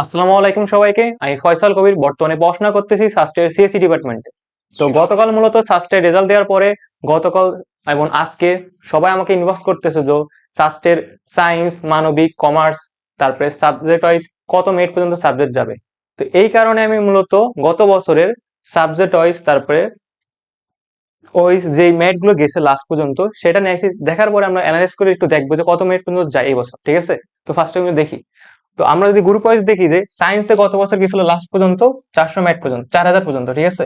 আসসালামু আলাইকুম সবাইকে। আমি ফয়সাল কবির। বর্তমানে পড়াশোনা করতেছি সাস্টের সিএসসি ডিপার্টমেন্টে। তো গতকাল মূলত সাস্টের রেজাল্ট দেওয়ার পরে গতকাল এবং আজকে সবাই আমাকে ইনবক্স করতেছে যে সাস্টের সায়েন্স, মানবিক, কমার্স, তারপরে সাবজেক্ট ওয়াইজ কত মিনিট পর্যন্ত সাবজেক্ট যাবে। তো এই কারণে আমি মূলত গত বছরের সাবজেক্ট ওয়াইজ, তারপরে ওই যে মেটগুলো গেছে লাস্ট পর্যন্ত, সেটা নিয়ে দেখার পরে আমরা অ্যানালাইজ করে একটু দেখব যে কত মিনিট পর্যন্ত যায় এই বছর, ঠিক আছে? তো ফার্স্ট টাইম দেখি। তো আমরা যদি গ্রুপ ওয়াইজ দেখি যে সায়েন্সে গত বছর গেছিল লাস্ট পর্যন্ত চারশো ম্যাট পর্যন্ত, চার হাজার পর্যন্ত, ঠিক আছে?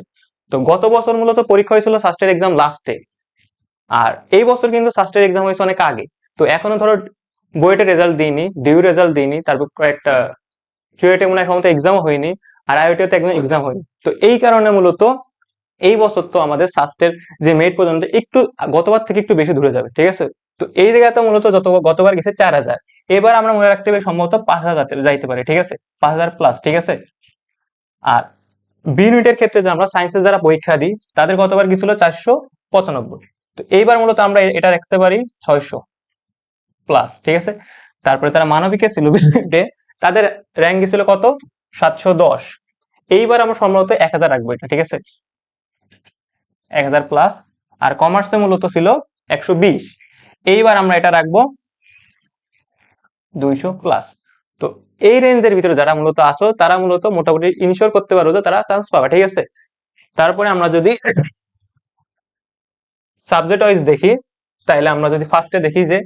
তো গত বছর মূলত পরীক্ষা হয়েছিল সাস্টের এক্সাম লাস্টে আর এই বছর কিন্তু সাস্টের এক্সাম হয়েছে অনেক আগে। তো এখনও ধরো বুয়েটের রেজাল্ট দিইনি ডিউ রেজাল্ট দিইনি, তারপর কয়েকটা চুয়েটে মনে হয় এখন এক্সামও হয়নি, আর আইওটিতে একদম এক্সাম হয়নি। তো এই কারণে মূলত এই বছর তো আমাদের সাস্টের যে মেট পর্যন্ত একটু, গতবার থেকে একটু বেশি দূরে যাবে, ঠিক আছে? তো এই জায়গাতে মূলত যত গতবার গেছে চার হাজার। এবার আমরা মনে রাখতে পারি সম্ভবত পাঁচ হাজার যাইতে পারে, ঠিক আছে? পাঁচ হাজার প্লাস ঠিক আছে? আর বি ইউনিটের ক্ষেত্রে যে আমরা সায়েন্সের যারা পরীক্ষা দিই, তাদের গতবার গেছিল চারশো পঁচানব্বই। তো এইবার মূলত আমরা এটা রাখতে পারি ছয়শো প্লাস ঠিক আছে? তারপরে তারা মানবিকে ছিল তাদের র্যাঙ্ক গেছিল কত? সাতশো দশ। এইবার আমরা সম্ভবত এক হাজার রাখব এটা, ঠিক আছে? এক হাজার প্লাস আর কমার্সে মূলত ছিল একশো বিশ। এইবার আমরা এটা রাখব দুইশো প্লাস তো এই রেঞ্জের ভিতরে যারা মূলত আসো তারা মূলত মোটামুটি ইনশিওর করতে পারো যে তারা চান্স পাবে, ঠিক আছে? তারপরে আমরা যদি সাবজেক্ট ওয়াইজ দেখি তাহলে আমরা যদি ফার্স্টে দেখি যে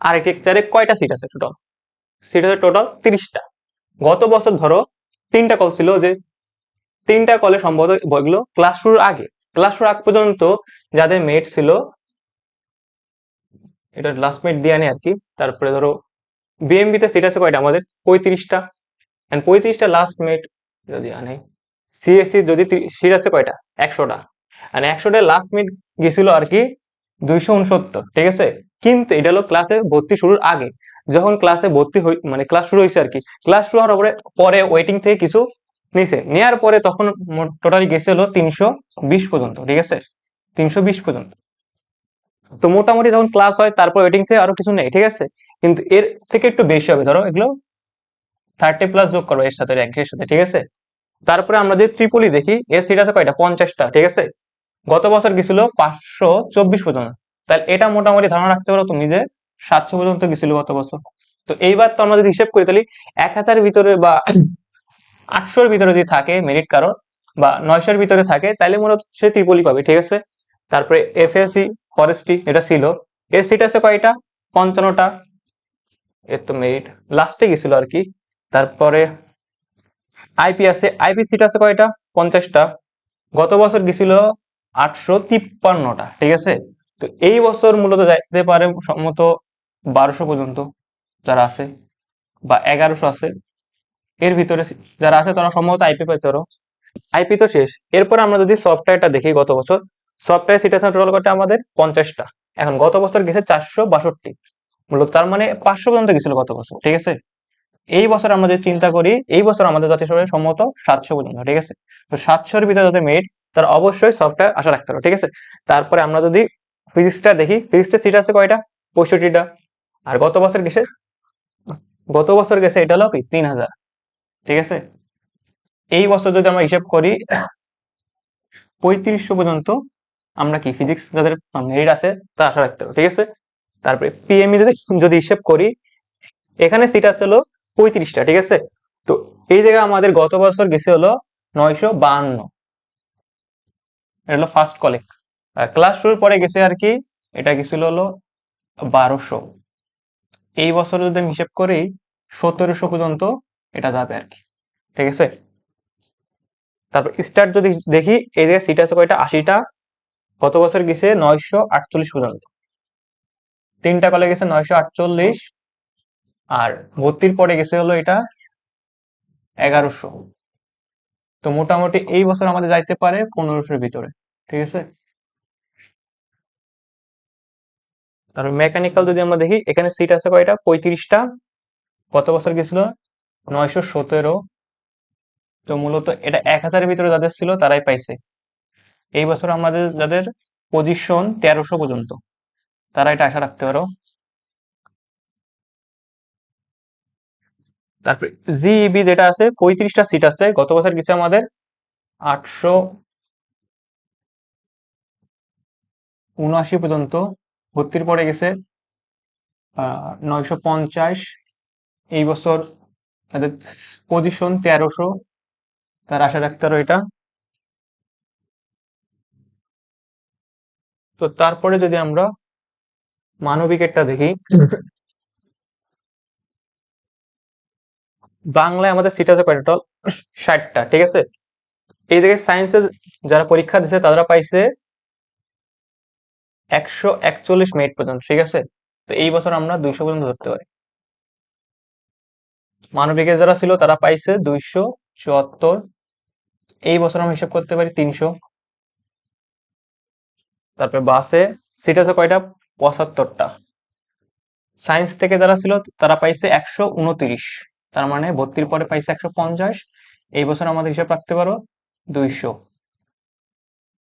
আর্কিটেকচারে কয়টা সিট আছে টোটাল সিট আছে টোটাল তিরিশটা। গত বছর ধরো তিনটা কল ছিল যে তিনটা কলে সম্ভবত বইগুলো ক্লাস শুরুর আগে। ক্লাস শুরুর আগ পর্যন্ত যাদের মেট ছিল এটা লাস্ট মেট দিয়ে আনি আর কি তারপরে ধরো বিএমবি তে সিট আছে কয়টা? আমাদের পঁয়ত্রিশটা। এন্ড পঁয়ত্রিশটা লাস্ট মেট যদি আনে সিএসসি যদি সিট আছে কয়টা? একশোটা। আর একশোটা লাস্ট মিনিট গেছিল আর কি দুইশো উনসত্তর, ঠিক আছে? কিন্তু এটা হলো ক্লাসে ভর্তি শুরুর আগে। যখন ক্লাসে ভর্তি হই মানে ক্লাস শুরু হয়েছে আর কি ক্লাস শুরু হওয়ার পরে পরে ওয়েটিং থেকে কিছু নিছে। নেওয়ার পরে তখন টোটালি গেছে হলো তিনশো বিশ পর্যন্ত, ঠিক আছে? তিনশো বিশ পর্যন্ত। তো মোটামুটি যখন ক্লাস হয়, তারপর ওয়েটিং থেকে আরও কিছু নেই, ঠিক আছে? কিন্তু এর থেকে একটু বেশি হবে। ধরো এগুলো থার্টি প্লাস যোগ করব এর সাথে র্যাঙ্কের সাথে, ঠিক আছে? তারপরে আমরা যদি ত্রিপলি দেখি, এর সিট আছে কয়টা? পঞ্চাশটা, ঠিক আছে? গত বছর গেছিল পাঁচশো চব্বিশ পর্যন্ত। তাহলে এটা মোটামুটি ধারণা রাখতে পারো তুমি যে সাতশো পর্যন্ত গেছিল গত বছর। তো এইবার তো আমরা যদি হিসেব করি তাহলে এক হাজারের ভিতরে বা আটশোর ভিতরে যদি থাকে মেরিট কারণ বা নয়শোর ভিতরে থাকে, তাহলে মূলত সে ত্রিপলি পাবে, ঠিক আছে? তারপরে এফএসসি ফরেস্ট্রি এটা ছিল। এর সিট আছে কয়টা? পঞ্চান্নটা। এর তো মেরিট লাস্টে গেছিল আর কি। তারপরে আইপি আছে। আইপি সিট আছে কয়টা? পঞ্চাশটা। গত বছর গেছিল আটশো তিপ্পান্নটা, ঠিক আছে? তো এই বছর মূলত যাইতে পারে সম্মত বারোশো পর্যন্ত যারা আছে বা এগারোশো আছে। এর ভিতরে যারা আছে তারা সম্ভবত আইপি পাইতে আইপি তো শেষ। এরপর আমরা যদি সফটওয়্যারটা দেখি গত বছর সফটওয়্যার সিট আছে টোটাল কটা আমাদের পঞ্চাশটা। এখন গত বছর গেছে চারশো বাষট্টি। মূলত তার মানে পাঁচশো পর্যন্ত গেছিল গত বছর, ঠিক আছে? এই বছর আমরা যদি চিন্তা করি, এই বছর আমাদের জাতীয় সরকার সম্মত সাতশো পর্যন্ত, ঠিক আছে? তো সাতশোর ভিতরে যাতে মেট তার অবশ্যই সফটওয়্যার আশা রাখতে হবে, ঠিক আছে? তারপরে আমরা যদি ফিজিক্সটা দেখি ফিজিক্সটা সিট আছে কয়টা? পঁয়ষট্টিটা। আর গত বছর গেছে, গত বছর গেছে এটা হলো কি? তিন হাজার, ঠিক আছে? এই বছর যদি আমরা হিসেব করি, পঁয়ত্রিশশো পর্যন্ত আমরা কি ফিজিক্স যাদের মেরিট আছে তা আশা রাখতে হবে ঠিক আছে? তারপরে পিএমই যদি যদি হিসেব করি, এখানে সিট আছে হলো পঁয়ত্রিশটা, ঠিক আছে? তো এই জায়গায় আমাদের গত বছর গেছে হলো নয়শো বাহান্ন। এটা হলো ফার্স্ট কলেক ক্লাস শুরুর পরে গেছে আর কি, এটা গেছিল হলো বারোশো। এই বছর যদি আমি হিসেব করি, সতেরোশো পর্যন্ত এটা যাবে আর কি, ঠিক আছে? তারপর স্টার্ট যদি দেখি, এই জায়গায় সিট আছে কয়টা? আশিটা। গত বছর গেছে? নয়শো আটচল্লিশ পর্যন্ত। তিনটা কলে গেছে নয়শো আটচল্লিশ। আর ভর্তির পরে গেছে হলো এটা এগারোশো। তো মোটামুটি এই বছর আমাদের যাইতে পারে পনেরোশোর ভিতরে। ঠিক আছে? তারপর মেকানিক্যাল যদি আমরা দেখি, এখানে সিট আছে কয়টা? পঁয়ত্রিশটা। গত বছর গেছিল? নয়শো সতেরো। তো মূলত এটা এক হাজারের ভিতরে যাদের ছিল, তারাই পাইছে। এই বছর আমাদের যাদের পজিশন তেরোশো পর্যন্ত, তারা এটা আশা রাখতে পারো। তারপরে জিইবি যেটা আছে, পঁয়ত্রিশটা সিট আছে। গত বছর গেছে আমাদের আটশো উনআশি পর্যন্ত, ভর্তির পরে গেছে নয়শো পঞ্চাশ। এই বছর তাদের পজিশন তেরোশো, তার আশা রাখতে এটা। তো তারপরে যদি আমরা মানবিকেরটা দেখি, বাংলায় আমাদের সিট আছে কয়টা টোটাল ষাটটা, ঠিক আছে? এই জায়গায় সায়েন্সে যারা পরীক্ষা দিছে, তারা পাইছে একশো একচল্লিশ মিনিট পর্যন্ত, ঠিক আছে? তো এই বছর আমরা দুইশো পর্যন্ত ধরতে পারি। মানবিকের যারা ছিল, তারা পাইছে দুইশো চুয়াত্তর। এই বছর আমরা হিসাব করতে পারি তিনশো। তারপরে বাসে সিট আছে কয়টা? পঁচাত্তরটা। সায়েন্স থেকে যারা ছিল, তারা পাইছে একশো উনত্রিশ। তার মানে ভর্তির পরে পাইছে একশো পঞ্চাশ। এই বছর আমাদের হিসাব রাখতে পারো, দুইশো।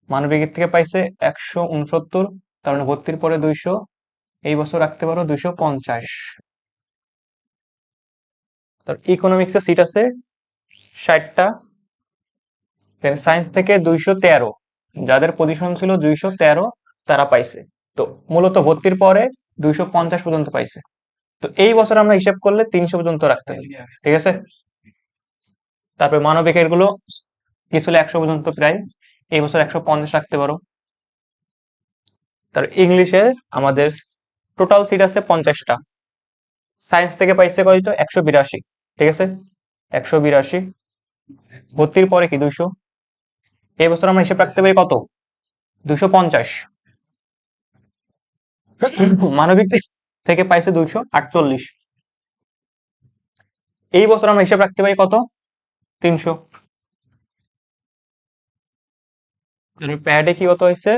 মানবিকের থেকে পাইছে একশো উনসত্তর, তার মানে ভর্তির পরে দুইশো। এই বছর রাখতে পারো দুইশো পঞ্চাশ। তার ইকোনমিক্সের সিট আছে ষাটটা। সায়েন্স থেকে দুইশো তেরো। যাদের পজিশন ছিল দুইশো তেরো, তারা পাইছে। তো মূলত ভর্তির পরে দুইশো পঞ্চাশ পর্যন্ত পাইছে। তো এই বছর আমরা হিসাব করলে তিনশো পর্যন্ত রাখতে হবে, ঠিক আছে? তারপরে মানবিকেরগুলো, কি ছিল একশো পর্যন্ত প্রায়, এই বছর একশো পঞ্চাশ রাখতে পারো। তার ইংলিশে আমাদের টোটাল সিট আছে পঞ্চাশটা। সায়েন্স থেকে পাইছে কয়তো একশো বিরাশি, ঠিক আছে? একশো বিরাশি। ভর্তির পরে কি দুইশো? এই বছর আমরা হিসেব রাখতে পারি কত? দুইশো পঞ্চাশ। মানবিক থেকে পাইছে দুইশো আটচল্লিশ। এই বছর আমরা হিসাব রাখতে পারি কত? তিনশো। প্যাডে কি কত হয়েছে?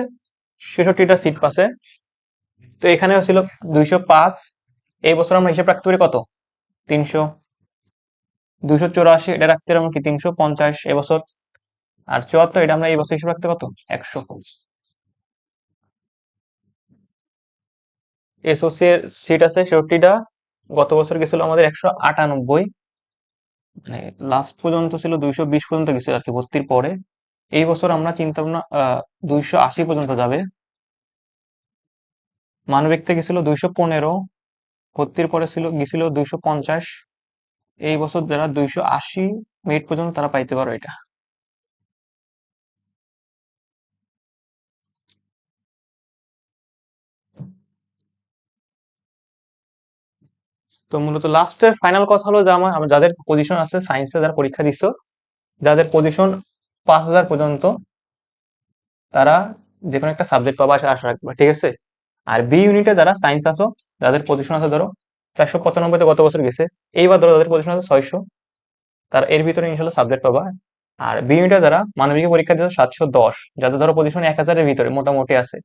ছেষট্টিটা সিট পাশে তো এখানেও ছিল দুইশো পাঁচ। এই বছর আমরা হিসাব রাখতে পারি কত? তিনশো। দুইশো চৌরাশি, এটা রাখতে পারি আমরা কি তিনশো পঞ্চাশ। এবছর আর চুয়াত্তর, এটা আমরা এই বছর হিসেবে রাখতে কত? একশো। এসোসিয়েট সিট আছে গত বছর গেছিল আমাদের একশো আটানব্বই। মানে লাস্ট পর্যন্ত ছিল দুইশো বিশ পর্যন্ত গেছিল আর কি, ভর্তির পরে। এই বছর আমরা চিন্তা ভাবনা দুইশো আশি পর্যন্ত যাবে। মানবিক থেকে ছিল দুইশো পনেরো, ভর্তির পরে ছিল, গেছিল দুইশো পঞ্চাশ। এই বছর যারা দুইশো আশি মিনিট পর্যন্ত তারা পাইতে পারো এটা। তো মূলত লাস্টের ফাইনাল কথা হলো যে আমার যাদের পজিশন আছে সায়েন্সে যারা পরীক্ষা দিচ্ছ যাদের পজিশন পাঁচ হাজার পর্যন্ত, তারা যে কোনো একটা সাবজেক্ট পাবা, আশা রাখবে, ঠিক আছে? আর বি ইউনিটে যারা সায়েন্স আসো যাদের পজিশন আছে ধরো চারশো পঁচানব্বইতে গত বছর গেছে, এইবার ধরো যাদের পজিশন আছে ছয়শো, তার এর ভিতরে ইনশাল্লাহ সাবজেক্ট পাবা। আর বি ইউনিটে যারা মানবিক পরীক্ষা দিচ্ছ সাতশো দশ, যাদের ধরো পজিশন এক হাজারের ভিতরে মোটামুটি আছে,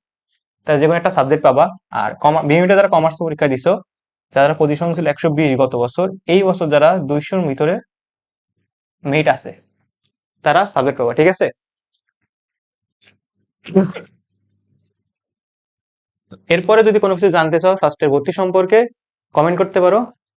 তারা যে কোনো একটা সাবজেক্ট পাবা। আর কমা বি ইউনিটে যারা কমার্স পরীক্ষা দিচ্ছ যারা পজিশন ছিল একশো বিশ গত বছর, এই বছর যারা দুইশোর ভিতরে মেট আছে, তারা সাবজেক্ট পাবা, ঠিক আছে? এরপরে যদি কোনো কিছু জানতে চাও ফার্স্টের ভর্তি সম্পর্কে কমেন্ট করতে পারো।